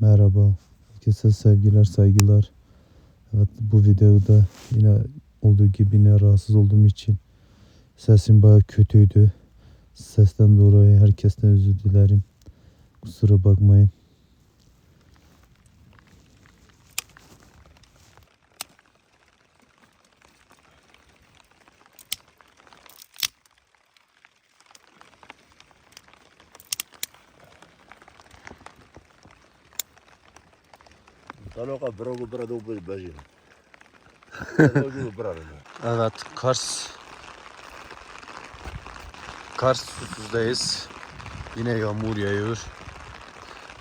Merhaba. Herkese sevgiler, saygılar. Evet bu videoda yine olduğu gibi yine rahatsız olduğum için sesim baya kötüydü. Sesten dolayı herkesten özür dilerim. Kusura bakmayın. Taloka brogu brado bez bezin. Evet Kars Kars susuz Yine yağmur yağıyor.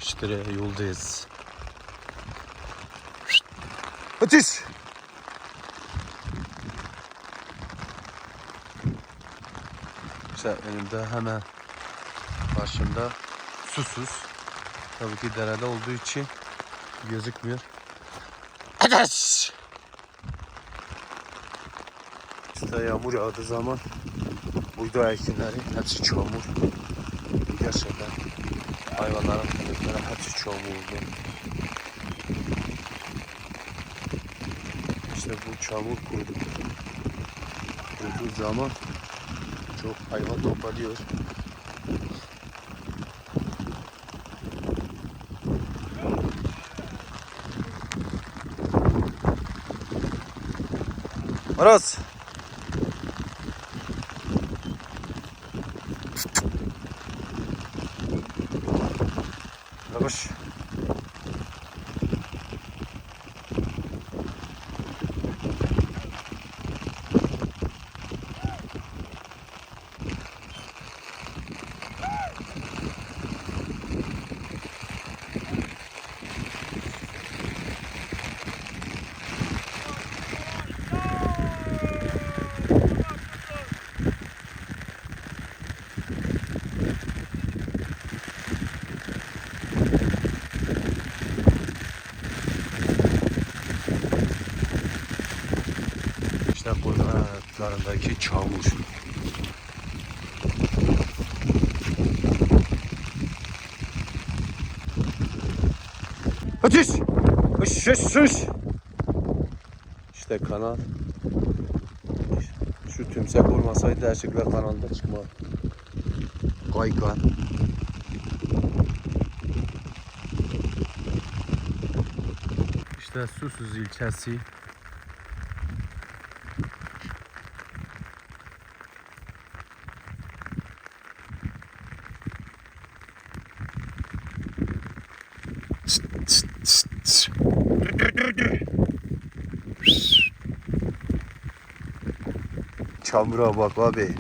İşte yoldayız. Ateş! İşte önümde hemen karşımda susuz. Tabii ki derede olduğu için gözükmüyor. Ateş! İşte yağmur yağdığı zaman buğday ekinleri hepsi çamur. Gerçekten hayvanların köpekleri hepsi çamur oldu. İşte bu çamur kurudu. Kuruduğu zaman çok hayvan toplanıyor. Aras. Yavaş. İşte koyunlarındaki çamur. Ateş! Hış hış! İşte kanal. Şu tümsek olmasaydı Erçekler kanalda çıkma. Kaygan. İşte Susuz ilçesi. Çamura bak abi.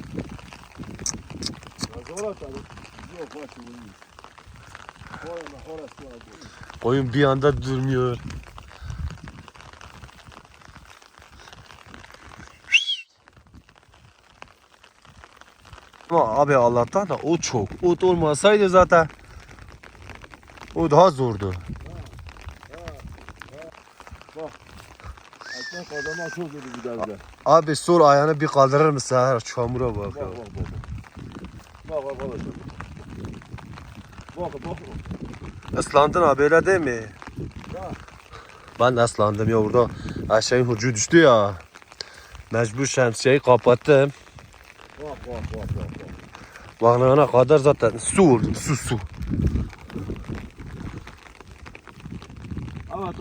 Oyun bir anda durmuyor. Ama abi Allah'tan da o çok. O da olmasaydı zaten o daha zordu. Abi sol ayağını bir kaldırır mısın? Ha, Çamura bak. Bak ya. bak bak. Bak arkadaşlar. Bak bak. Islandın abi öyle değil mi? Ya. Ben ıslandım ya orada aşağı hucu düştü ya. Mecbur şemsiyeyi kapattım. Bak bak bak bak. bak. Bağlayana kadar zaten su oldu su su. Ama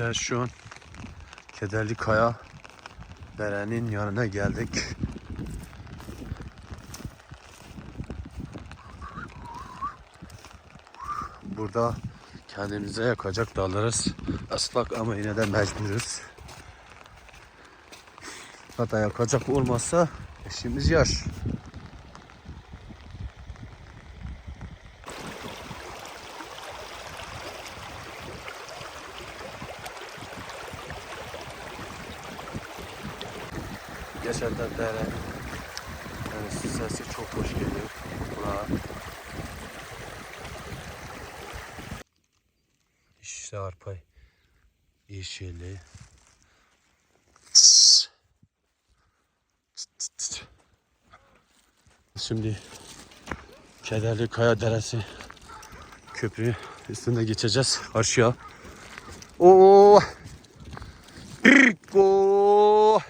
İşte şu an Kederli Kaya derenin yanına geldik. Burada kendimize yakacak dallarız. Islak ama yine de mecburuz. Hatta yakacak olmazsa işimiz yaş. Gerçekten dere. Yani su sesi çok hoş geliyor kulağa. İşte arpa yeşili. Şimdi Kederli Kaya Deresi köprü Üstünde geçeceğiz karşıya. Oo. Go.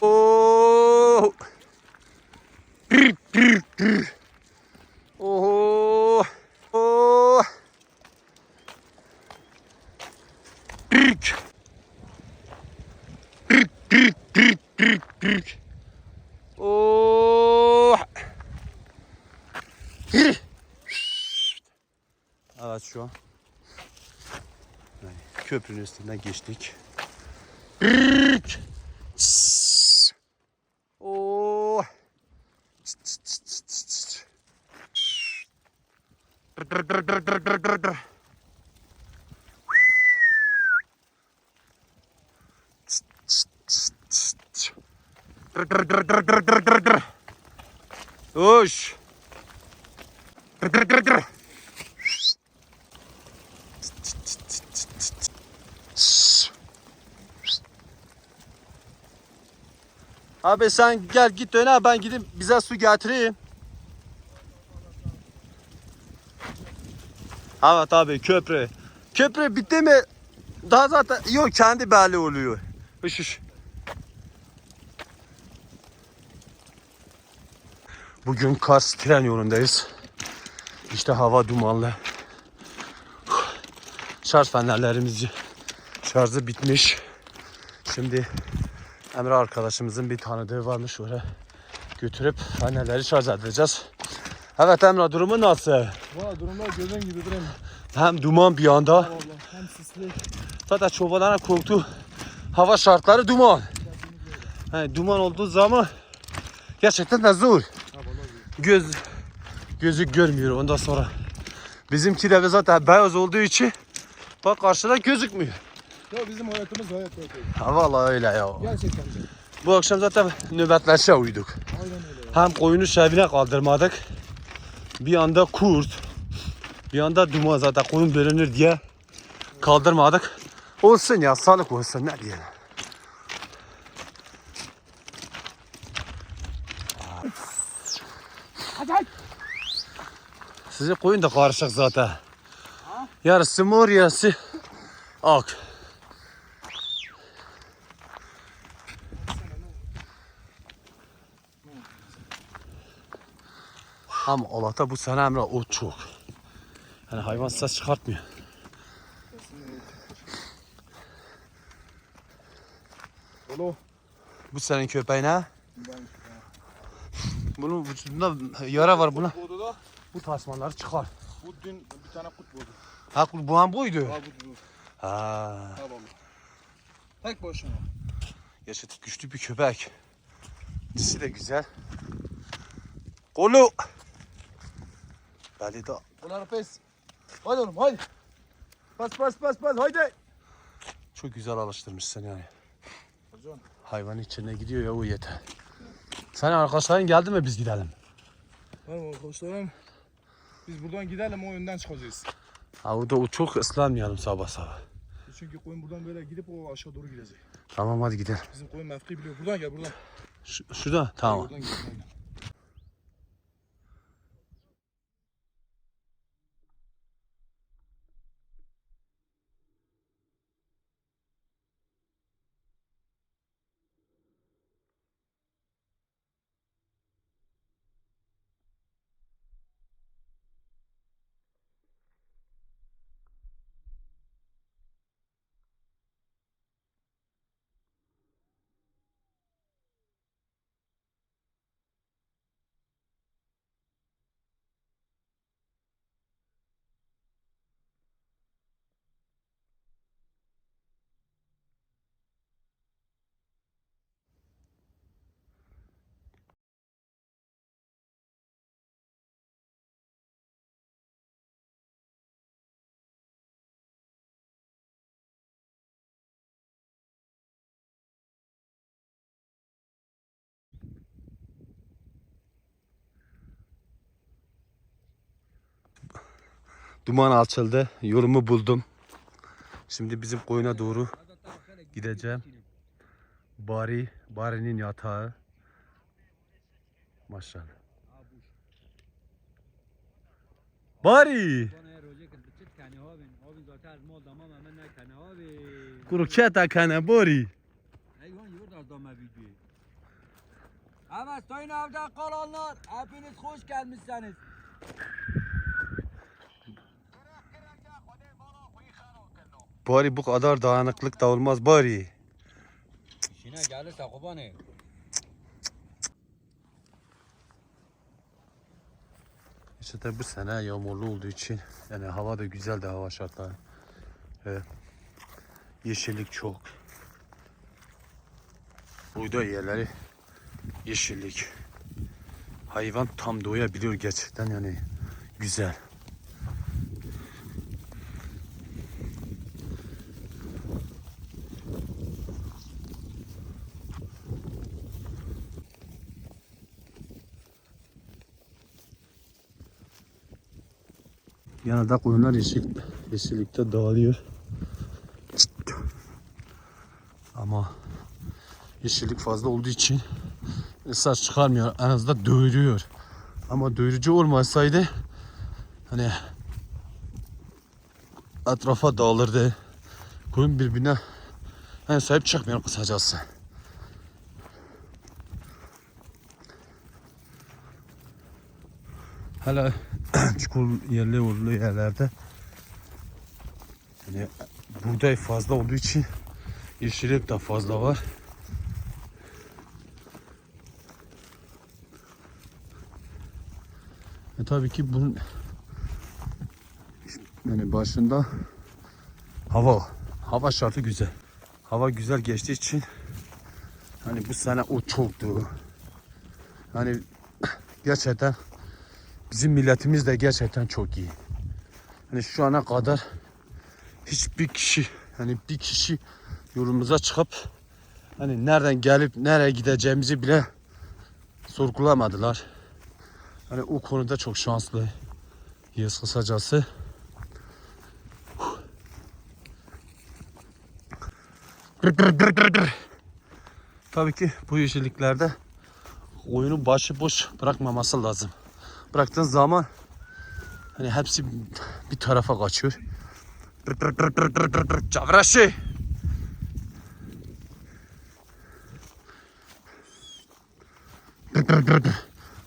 Oo. Oho. Oo. Oo. Evet şu an yani köprünün üstünden geçtik. Oo. Hoş. Abi sen gel git öne ben gidip bize su getireyim. Evet abi köprü. Köprü bitti mi? Daha zaten yok kendi belli oluyor. Hış hış. Bugün Kars tren yolundayız. İşte hava dumanlı. Şarj fenerlerimiz şarjı bitmiş. Şimdi Emre arkadaşımızın bir tanıdığı varmış oraya götürüp fenerleri şarj edeceğiz. Evet Emre durumu nasıl? Valla durumlar gözün gibidir hem. Hem duman bir anda. Hem sisli. Zaten çobanlara korktu. Hava şartları duman. Yani duman olduğu zaman gerçekten de zor. Göz gözü görmüyor ondan sonra. Bizimki de zaten beyaz olduğu için bak karşıda gözükmüyor. Ya bizim hayatımız hayat hayatı. Ha vallahi öyle ya. Gerçekten de. Bu akşam zaten nöbetleşe uyuduk. Aynen öyle ya. Hem koyunu şevine kaldırmadık. Bir anda kurt. Bir anda duman zaten koyun bölünür diye kaldırmadık. Olsun ya sağlık olsun ne diyelim. Sizin koyun da karışık zaten. Yarısı mor yarısı ak. Ama Allah'ta bu sene Emre o çok. Yani hayvan ses çıkartmıyor. Olo. Bu senin köpeğin ha? Bunun vücudunda yara var buna. Bu tasmanları çıkar. bu dün bir tane kurt bodu. Ha bu han buydu. Ha bu. Ha. Tamam. Tek başına. Yaşatık güçlü bir köpek. Dişi de güzel. Kolu. Belli de Ulan pes. Hadi oğlum hadi. Bas bas bas bas haydi. çok güzel alıştırmışsın yani. Hocam. Hayvanın içine gidiyor ya o yeter. Senin arkadaşların geldi mi biz gidelim. Tamam arkadaşlarım. Biz buradan gidelim o yönden çıkacağız. Ha orada o çok ıslanmayalım sabah sabah. Çünkü koyun buradan böyle gidip o aşağı doğru gidecek. Tamam hadi gidelim. Bizim koyun mevki biliyor. Buradan gel buradan. Şu, şurada tamam. Buradan gel. Buradan gel. Duman alçaldı. Yolumu buldum. Şimdi bizim koyuna doğru gideceğim. Bari, Bari'nin yatağı. Maşallah. Bari. Kuruketa kana bari. Evet sayın evde kalanlar hepiniz hoş gelmişsiniz. Bari bu kadar dayanıklık da olmaz bari. İşine gelirse kubanı. İşte tabi bu sene yağmurlu olduğu için yani hava da güzel de hava şartları. Ve yeşillik çok. Buğday yerleri yeşillik. Hayvan tam doyabiliyor gerçekten yani güzel. Yanında koyunlar yeşil, yeşillikte dağılıyor. Ama yeşillik fazla olduğu için saç çıkarmıyor. En azından doyuruyor. Ama doyurucu olmasaydı hani etrafa dağılırdı. Koyun birbirine hani sahip çıkmıyor kısacası. Hala çukur yerli uğurlu yerlerde yani buğday fazla olduğu için yeşillik de fazla var. E tabii ki bunun yani başında hava hava şartı güzel. Hava güzel geçtiği için hani bu sene o çoktu. Hani gerçekten bizim milletimiz de gerçekten çok iyi. Hani şu ana kadar hiçbir kişi hani bir kişi yolumuza çıkıp hani nereden gelip nereye gideceğimizi bile sorgulamadılar. Hani o konuda çok şanslı. Yes kısacası. Tabii ki bu yeşilliklerde oyunu başı boş bırakmaması lazım. Bıraktığın zaman hani hepsi bir tarafa kaçıyor. Gır.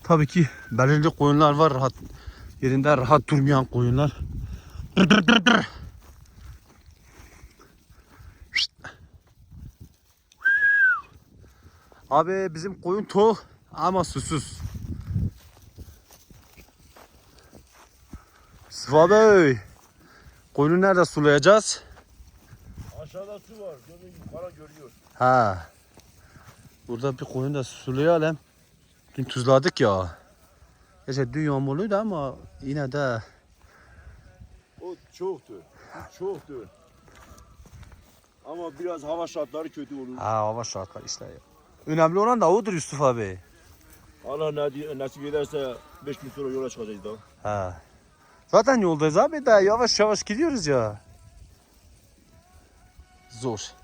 Tabii ki belirli koyunlar var rahat yerinde rahat durmayan koyunlar. Abi bizim koyun tok ama susuz. Sıva Bey. Koyunu nerede sulayacağız? Aşağıda su var. Görün yukarı görüyor. Ha. Burada bir koyun da sulayalım. Dün tuzladık ya. Gerçi dün yağmurluydu ama yine de O çoktu. Çoktu. Ama biraz hava şartları kötü olur. ha hava şartları işte. Önemli olan da odur Yusuf abi. Allah ne, nasip ederse 5 gün sonra yola çıkacağız daha. Ha. Zaten yoldayız abi de yavaş yavaş gidiyoruz ya. Zor.